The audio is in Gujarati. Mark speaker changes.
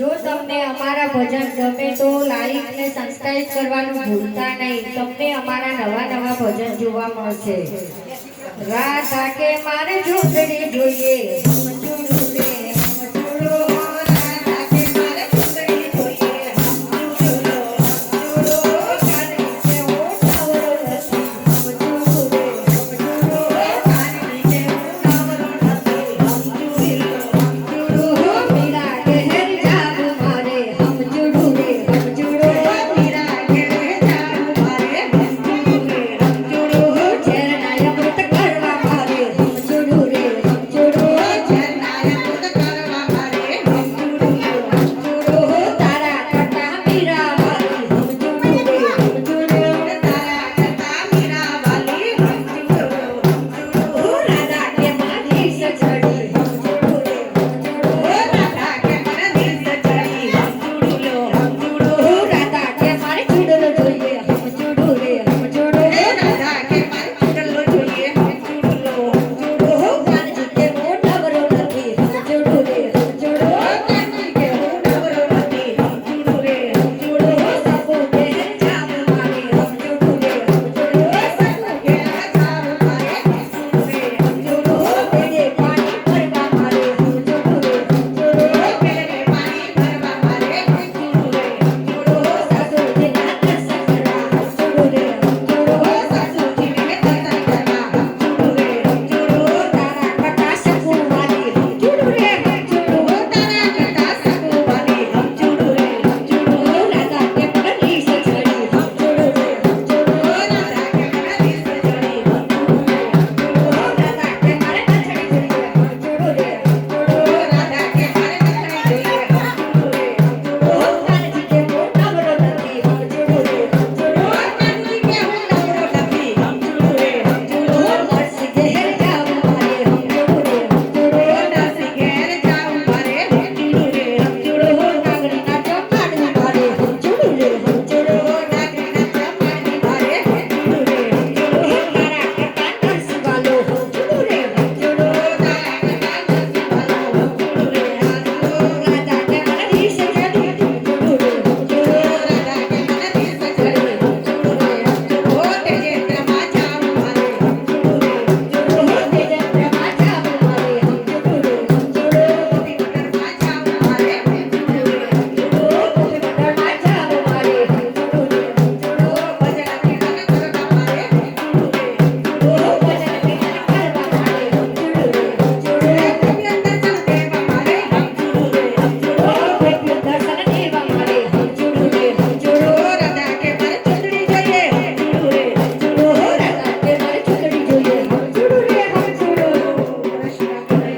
Speaker 1: જો તમને અમારા ભજન ગમે તો લાઈક ને સબસ્ક્રાઇબ કરવાનું ભૂલતા નહીં. તમને અમારા નવા નવા ભજન જોવા મળશે. રાત આકે મારે જોડણી જોઈએ?